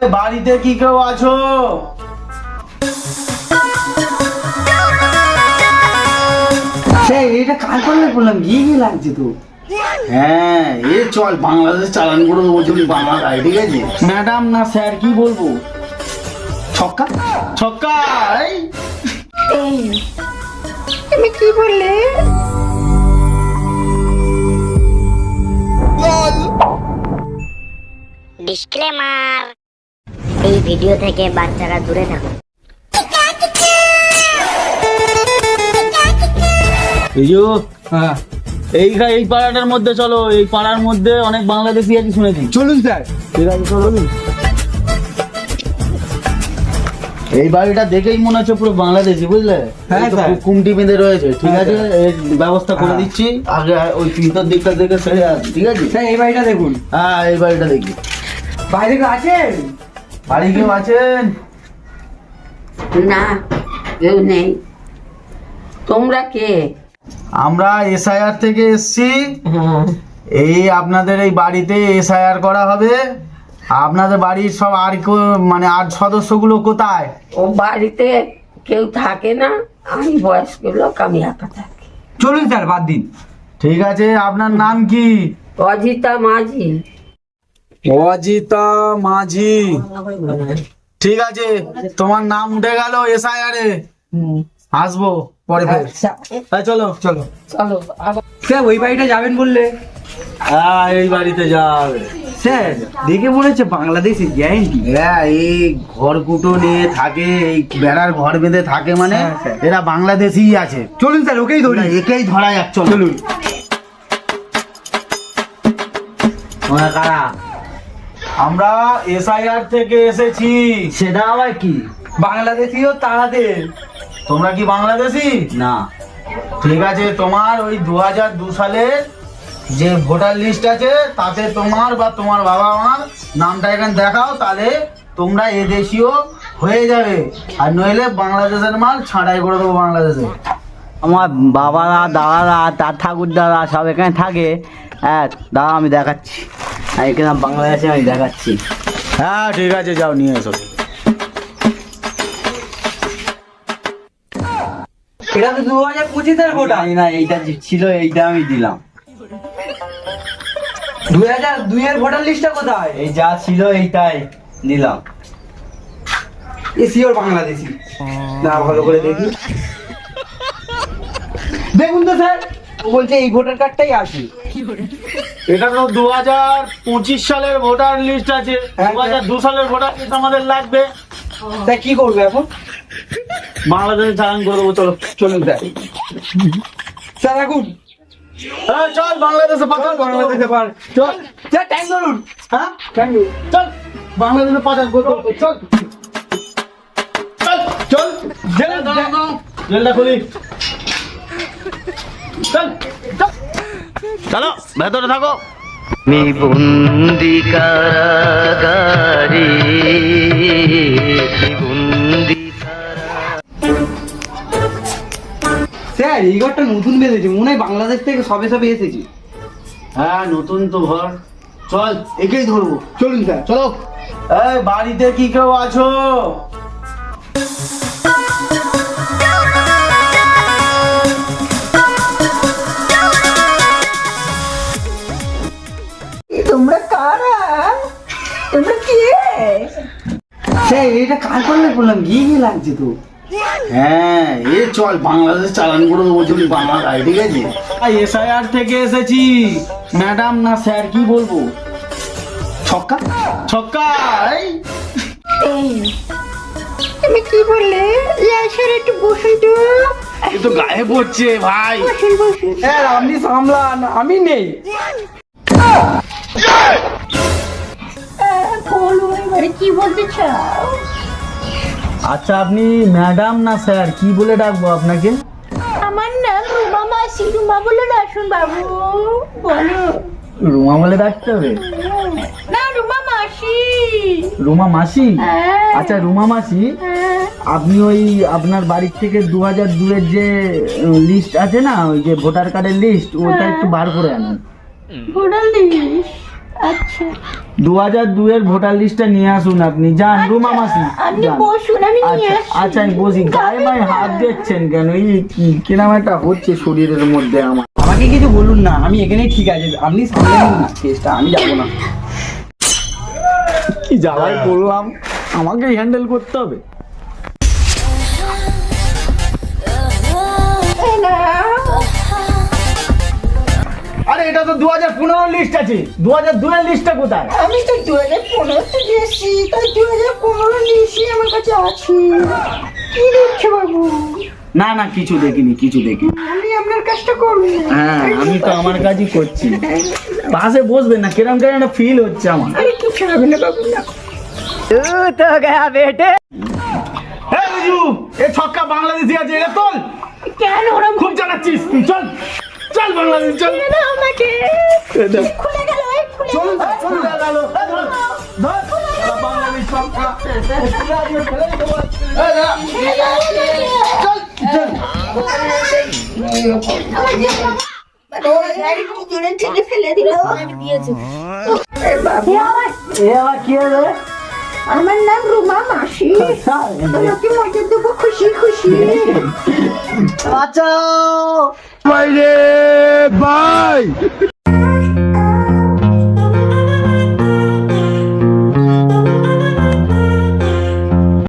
বাড়িতে কি কেউ আছো? এটা কার করলে বললাম গিয়ে গিয়ে লাগছে তো। হ্যাঁ এ চল বাংলাদেশ চালান করে দেবো তুমি বাংলা গায়ে ঠিক আছে? ম্যাডাম না স্যার কি বলব? ছক্কা? ছক্কা এই তুমি কি বললে? ডিসক্লেমার। এই ভিডিও থেকে বাচ্চারা দূরে থাকুন। হ্যাঁ। এই এই পাড়াটার মধ্যে চলো এই পাড়ার মধ্যে অনেক বাংলাদেশি আছে শুনেছি। চলুন স্যার। ঠিক আছে চলো এই বাড়িটা দেখেই মনে হচ্ছে পুরো বাংলাদেশি বুঝলে? হ্যাঁ। কুমটি বেঁধে রয়েছে ঠিক হ্যাঁ, আছে। এর ব্যবস্থা করে হ্যাঁ। দিচ্ছি। আগে ওই ভিতর দিকটা দেখে সেরে আস, ঠিক আছে? স্যার এই বাড়িটা দেখুন। হ্যাঁ এই বাড়িটা দেখি। বাইরে আছেন? বাড়ি কেউ আছেন? না কেউ নেই। তোমরা কে? আমরা এসআইআর থেকে এসছি। হ্যাঁ এই আপনাদের এই বাড়িতে এসআইআর করা হবে। আপনাদের বাড়ির সব আর মানে আর সদস্যগুলো কোথায়? ও বাড়িতে কেউ থাকে না আমি বয়স্ক লোক আমি একা থাকি। চলুন স্যার বাদ দিন। ঠিক আছে আপনার নাম কি? অজিতা মাঝি। অজিতা মাঝি। ঠিক আছে তোমার নাম উঠে গেল এসআইআর। আসব পরে ফের। আচ্ছা। হ্যাঁ, চলো চলো। চলো স্যার ওই বাড়িটা যাবেন বললে? হ্যাঁ এই বাড়িতে যাবে। স্যার দেখে মনে হচ্ছে বাংলাদেশি গ্যারেন্টি। হ্যাঁ এই ঘর কুটো নিয়ে থাকে এই বেড়ার ঘর বেঁধে থাকে মানে হ্যাঁ, এরা বাংলাদেশিই আছে। চলুন স্যার ওকেই ধরি। একেই ধরা যাক চলুন। কারা? আমরা এসআইআর থেকে এসেছি। সেটা আবার কি? বাংলাদেশিও তাড়াদের তোমরা কি বাংলাদেশি? না। ঠিক আছে তোমার ওই দু হাজার দু সালের যে ভোটার লিস্ট আছে তাতে তোমার বা তোমার বাবা মার নামটা এখানে দেখাও তাহলে তোমরা এদেশীয় হয়ে যাবে। আর নইলে বাংলাদেশের মাল ছাঁটাই করে দেবো বাংলাদেশে। আমার বাবারা দাদারা তার ঠাকুর দাদা সব এখানে থাকে। হ্যাঁ আমি দেখাচ্ছি। এখানে বাংলাদেশে আমি দেখাচ্ছি। হ্যাঁ ঠিক আছে যাও নিয়ে এসো। এটা তো দু হাজার পঁচিশের ভোটার না এইটা ছিল এইটা আমি দিলাম। দুই হাজার দুইয়ের ভোটার লিস্টটা কোথায়? এই যা ছিল এইটাই দিলাম। এ বাংলাদেশি। না ভালো করে দেখি। দেখুন তো স্যার। ও বলছে এই ভোটার কার্ডটাই আছে এটা তো দু হাজার পঁচিশ সালের ভোটার লিস্ট আছে। হ্যাঁ, দু হাজার দু সালের ভোটার লিস্ট আমাদের লাগবে। তা কি করবে এখন? বাংলাদেশে চালান করে দেবো চলো চলুন স্যার স্যার এখন হ্যাঁ চল বাংলাদেশে পাঠান বাংলাদেশে পার চল স্যার টাইম ধরুন। হ্যাঁ? চল বাংলাদেশে পাঠান করে চল। চল চল। জেলে জেলটা খুলি। চল চল। ভেতরে থাকো। আমি বন্দি কারাগারে বন্দি স্যার এই ঘরটা নতুন বেঁধেছে মনে হয় বাংলাদেশ থেকে সবে সবে এসেছে। হ্যাঁ নতুন তো ঘর। চল একেই ধরবো। চলুন স্যার চলো। এই বাড়িতে কি কেউ আছো? এটা কার করলে বললাম? লাগছে তো। হ্যাঁ এ চল বাংলাদেশ চালান করে দেবো তুমি বাংলা ঠিক আছে। এসআইআর থেকে এসেছি। ম্যাডাম না স্যার কি বলব? ছক্কা? ছক্কা এই। এই তুমি কি বললে? একটু বসুন তো। এ তো গায়ে পড়ছে ভাই। বসুন বসুন। স্যার আপনি সামলান আমি নেই। বলো কি বলতে চাও? আচ্ছা আপনি ম্যাডাম না স্যার? কি বলে ডাকবো আপনাকে? আমার নাম রুমা মাসি। রুমা বলে রাসুন বাবু। বলো। রুমা বলে ডাকতে হবে? না রুমা মাসি। রুমা মাসি? হ্যাঁ, আচ্ছা রুমা মাসি হ্যাঁ। আপনি ওই আপনার বাড়ির থেকে দু হাজার দুয়ের যে লিস্ট আছে না ওই যে ভোটার কার্ডের লিস্ট ওটা একটু বার করে আনুন। ভোটার লিস্ট আচ্ছা। দু হাজার দুয়ের ভোটার লিস্টটা নিয়ে আসুন আপনি। যান রুমা মাসি আপনি বসুন আমি নিয়ে আচ্ছা আচ্ছা আমি বসি। গায়ে মায়ে হাত দিচ্ছেন কেন? এই কি কিরম একটা হচ্ছে শরীরের মধ্যে আমার। আমাকে কিছু বলুন না আমি এখানেই ঠিক আছে। আপনি সামনে নিন না কেসটা আমি যাব না। কি জ্বালায় করলাম আমাকে হ্যান্ডেল করতে হবে। দু হাজার পনেরো লিস্ট আছে। দু হাজার দুয়ের লিস্টটা কোথায়? আমি তো দু হাজার পনেরোতে গেছি তাই দু হাজার পনেরো নিয়েছি আমার কাছে আছে। কি দেখছ বাবু? না না কিছু দেখিনি কিছু দেখিনি। আমি আপনার কাজটা করব। হ্যাঁ আমি তো আমার কাজই করছি। পাশে বসবেন না কিরম কেন একটা ফিল হচ্ছে আমার। আরে কিছু হবে না বাবু না। তো গয়া বেটে। হ্যাঁ বিজু এ ছক্কা বাংলাদেশি আছে এটা তোল। কেন ওরা খুব জানাচ্ছিস তুই চল। চল বাংলাদেশ চল। আমাকে। খুলে গেল চল চল গেল। আমার নাম রুমা মাসি। তোমাকে মজা দেবো? খুশি খুশি। বাঁচাও। bye.